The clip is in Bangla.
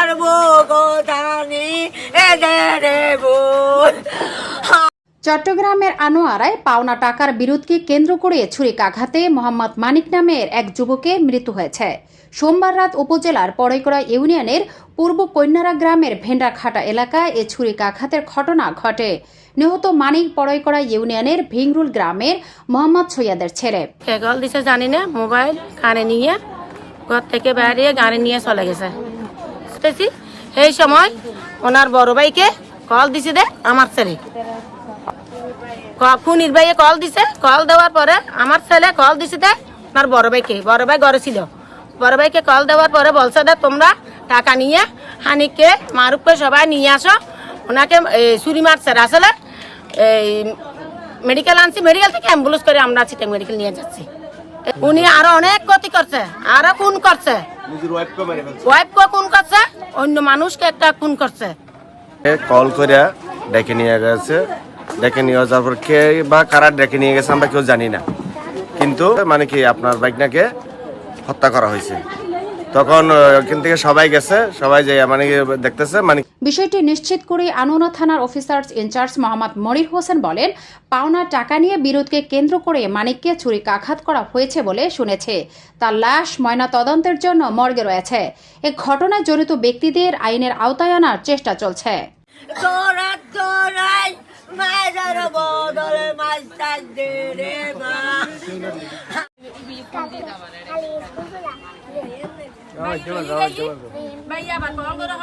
পারব গোধানি এদের চট্টগ্রামের আনোয়ারায় পাওনা টাকার বিরোধকে কেন্দ্র করে ছুরিকাঘাতে মোহাম্মদ মানিক নামের এক যুবকের মৃত্যু হয়েছে। সোমবার রাত উপজেলার পড়ইকড়া ইউনিয়নের পূর্ব কন্যারা গ্রামের ভেন্ডাখাটা এলাকায় এ ছুরিকাঘাতের ঘটনা ঘটে। নিহত মানিক পড়ইকড়া ইউনিয়নের ভিংরুল গ্রামের মোহাম্মদ সৈয়াদের ছেলে। জানি না মোবাইল কানে নিয়ে ঘর থেকে বেরিয়ে গাড়ি নিয়ে চলে গেছে। বুঝতেছি সেই সময় ওনার বড় ভাইকে কল দিছে দে আমার ছেলে। খুনির ভাইয়ে কল দিছে কল দেওয়ার পরে আমার ছেলে কল দিছে দে ওনার বড় ভাইকে। বড় ভাই ঘরে ছিল। বড় ভাইকে কল দেওয়ার পরে বলছে দে তোমরা টাকা নিয়ে হানিককে মারুফকে সবাই নিয়ে আসো। ওনাকে ছুরি মারছে আসলে এই মেডিকেল আনছি মেডিকেল থেকে অ্যাম্বুলেন্স করে আমরা চিটাং মেডিকেল নিয়ে যাচ্ছি। উনি আরও অনেক ক্ষতি করছে আরও খুন করছে। ওয়াইফকে খুন করছে অন্য মানুষকে একটা খুন করছে। কল করে ডেকে নিয়ে গেছে। ডেকে নিয়ে যাওয়ার পর কে বা কারা ডেকে নিয়ে গেছে আমরা কেউ জানি না। কিন্তু মানে কি আপনার বাইকনাকে হত্যা করা হয়েছে। তখন ওখান থেকে সবাই গেছে সবাই যে মানে দেখতেছে মানে বিষয়টি নিশ্চিত করে আনোনা থানার officer in charge Mohammad Monir Hossain বলেন পাওনা টাকা নিয়ে বিরোধকে কেন্দ্র করে মানিককে ছুরিকাঘাত করা হয়েছে বলে শুনেছে। তার লাশ ময়না তদন্তের জন্য মর্গে রয়েছে। এ ঘটনায় জড়িত ব্যক্তিদের আইনের আওতায় আনার চেষ্টা চলছে। মায়ের বদলে মাস্টার দে রে মা। ভাইয়া আবার কল করে